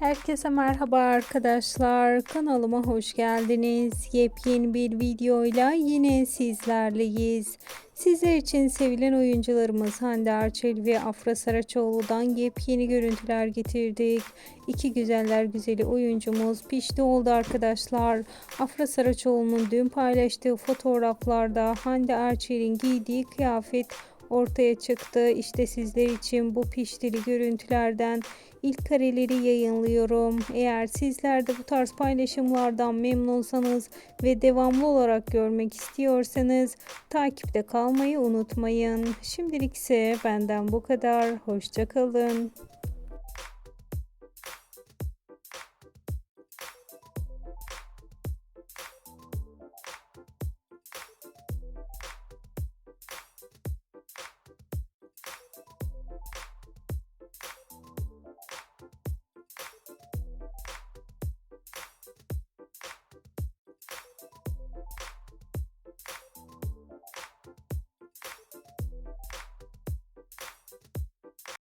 Herkese merhaba arkadaşlar. Kanalıma hoş geldiniz. Yepyeni bir videoyla yine sizlerleyiz. Sizler için sevilen oyuncularımız Hande Erçel ve Afra Saraçoğlu'dan yepyeni görüntüler getirdik. İki güzeller güzeli oyuncumuz pişti oldu arkadaşlar. Afra Saraçoğlu'nun dün paylaştığı fotoğraflarda Hande Erçel'in giydiği kıyafet ortaya çıktı. İşte sizler için bu piştili görüntülerden ilk kareleri yayınlıyorum. Eğer sizler de bu tarz paylaşımlardan memnunsanız ve devamlı olarak görmek istiyorsanız takipte kalmayı unutmayın. Şimdilik ise benden bu kadar. Hoşçakalın.